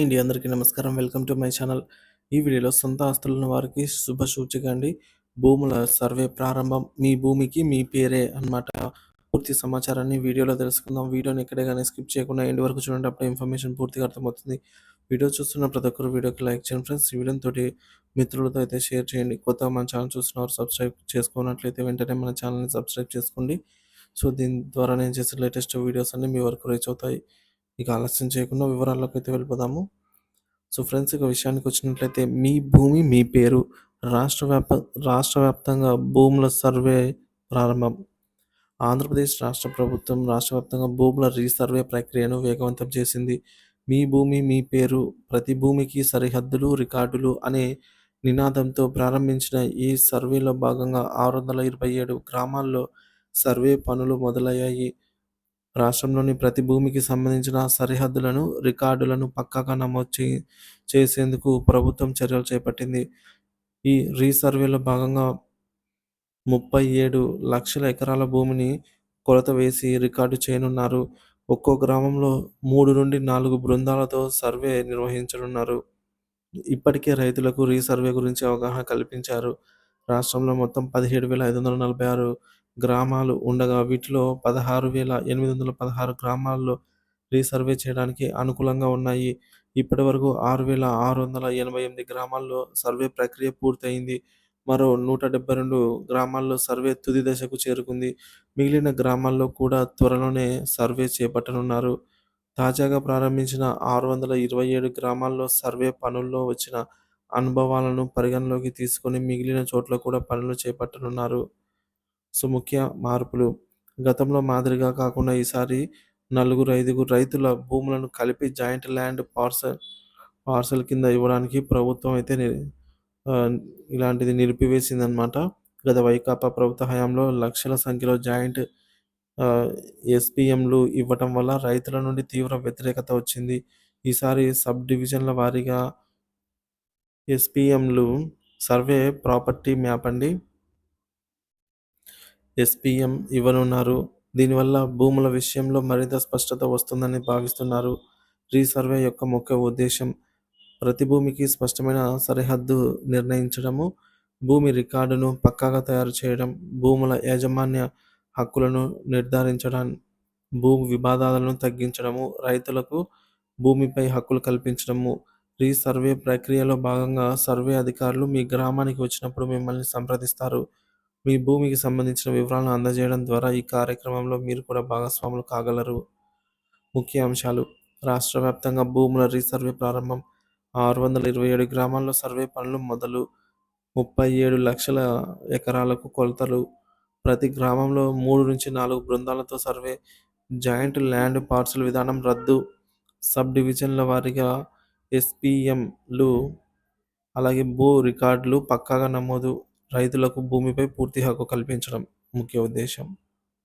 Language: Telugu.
అండి అందరికీ నమస్కారం. Welcome to my channel. ఈ వీడియోలో సొంత ఆస్తులను వారికి శుభ సూచిక అండి. భూముల సర్వే ప్రారంభం మీ భూమికి మీ పేరే అన్నమాట. పూర్తి సమాచారాన్ని వీడియోలో తెలుసుకుందాం. వీడియోని ఎక్కడే కానీ స్కిప్ చేయకుండా ఎండ్ వరకు చూడండి అప్పుడు ఇన్ఫర్మేషన్ పూర్తిగా అర్థమవుతుంది. వీడియో చూస్తున్న ప్రతి ఒక్కరు వీడియోకి లైక్ చేయండి ఫ్రెండ్స్. ఈ వీడియోతో మిత్రులతో అయితే షేర్ చేయండి. కొత్తగా మన ఛానల్ చూస్తున్నారు సబ్స్క్రైబ్ చేసుకున్నట్లయితే వెంటనే మన ఛానల్ని సబ్స్క్రైబ్ చేసుకోండి. సో దీని ద్వారా నేను చేసే లేటెస్ట్ వీడియోస్ అన్ని మీ వరకు రీచ్ అవుతాయి. ఇక ఆలస్యం చేయకుండా వివరాల్లోకి అయితే వెళ్ళిపోదాము. సో ఫ్రెండ్స్ ఇక విషయానికి వచ్చినట్లయితే మీ భూమి మీ పేరు రాష్ట్ర వ్యాప రాష్ట్ర వ్యాప్తంగా భూముల సర్వే ప్రారంభం. ఆంధ్రప్రదేశ్ రాష్ట్ర ప్రభుత్వం రాష్ట్ర వ్యాప్తంగా భూముల రీసర్వే ప్రక్రియను వేగవంతం చేసింది. మీ భూమి మీ పేరు ప్రతి భూమికి సరిహద్దులు రికార్డులు అనే నినాదంతో ప్రారంభించిన ఈ సర్వేలో భాగంగా ఆరు వందల ఇరవై ఏడు గ్రామాల్లో సర్వే పనులు మొదలయ్యాయి. రాష్ట్రంలోని ప్రతి భూమికి సంబంధించిన సరిహద్దులను రికార్డులను పక్కాగా నమోదు చే చేసేందుకు ప్రభుత్వం చర్యలు చేపట్టింది. ఈ రీసర్వేలో భాగంగా ముప్పై ఏడు లక్షల ఎకరాల భూమిని కొలత వేసి రికార్డు చేయనున్నారు. ఒక్కో గ్రామంలో మూడు నుండి నాలుగు బృందాలతో సర్వే నిర్వహించనున్నారు. ఇప్పటికే రైతులకు రీసర్వే గురించి అవగాహన కల్పించారు. రాష్ట్రంలో మొత్తం పదిహేడు వేల ఐదు వందల నలభై ఆరు గ్రామాలు ఉండగా వీటిలో పదహారు వేల ఎనిమిది వందల పదహారు గ్రామాల్లో రీసర్వే చేయడానికి అనుకూలంగా ఉన్నాయి. ఇప్పటి వరకు ఆరు వేల ఆరు వందల ఎనభై ఎనిమిది గ్రామాల్లో సర్వే ప్రక్రియ పూర్తయింది. మరో నూట డెబ్బై రెండు గ్రామాల్లో సర్వే తుది దశకు చేరుకుంది. మిగిలిన గ్రామాల్లో కూడా త్వరలోనే సర్వే చేపట్టనున్నారు. తాజాగా ప్రారంభించిన ఆరు వందల ఇరవై ఏడు గ్రామాల్లో సర్వే పనుల్లో వచ్చిన అనుభవాలను పరిగణలోకి తీసుకొని మిగిలిన చోట్ల కూడా పనులు చేపట్టనున్నారు. సో ముఖ్య మార్పులు. గతంలో మాదిరిగా కాకుండా ఈసారి నలుగురు ఐదుగురు రైతుల భూములను కలిపి జాయింట్ ల్యాండ్ పార్సల్ పార్సల్ కింద ఇవ్వడానికి ప్రభుత్వం అయితే ఇలాంటిది నిలిపివేసిందనమాట గత వైకాపా ప్రభుత్వ హయాంలో లక్షల సంఖ్యలో జాయింట్ ఎస్పీఎంలు ఇవ్వటం వల్ల రైతుల నుండి తీవ్ర వ్యతిరేకత వచ్చింది. ఈసారి సబ్ డివిజన్ల వారీగా ఎస్పీఎంలు సర్వే ప్రాపర్టీ మ్యాప్ అండి. ఎస్పీఎం ఇవ్వనున్నారు. దీనివల్ల భూముల విషయంలో మరింత స్పష్టత వస్తుందని భావిస్తున్నారు. రీసర్వే యొక్క ముఖ్య ఉద్దేశం ప్రతి భూమికి స్పష్టమైన సరిహద్దు నిర్ణయించడము భూమి రికార్డును పక్కాగా తయారు చేయడం భూముల యాజమాన్య హక్కులను నిర్ధారించడం భూమి వివాదాలను తగ్గించడము రైతులకు భూమిపై హక్కులు కల్పించడము. రీసర్వే ప్రక్రియలో భాగంగా సర్వే అధికారులు మీ గ్రామానికి వచ్చినప్పుడు మిమ్మల్ని సంప్రదిస్తారు. మీ భూమికి సంబంధించిన వివరాలను అందజేయడం ద్వారా ఈ కార్యక్రమంలో మీరు కూడా భాగస్వాములు కాగలరు. ముఖ్య అంశాలు. రాష్ట్ర వ్యాప్తంగా భూముల రీసర్వే ప్రారంభం. ఆరు వందల ఇరవై ఏడు గ్రామాల్లో సర్వే పనులు మొదలు. ముప్పై ఏడు లక్షల ఎకరాలకు కొలతలు. ప్రతి గ్రామంలో మూడు నుంచి నాలుగు బృందాలతో సర్వే. జాయింట్ ల్యాండ్ పార్సల్ విధానం రద్దు. సబ్ డివిజన్ల వారీగా ఎస్పీఎంలు అలాగే భూ రికార్డులు పక్కాగా నమోదు. రైతులకు భూమిపై పూర్తి హక్కు కల్పించడం ముఖ్య ఉద్దేశం.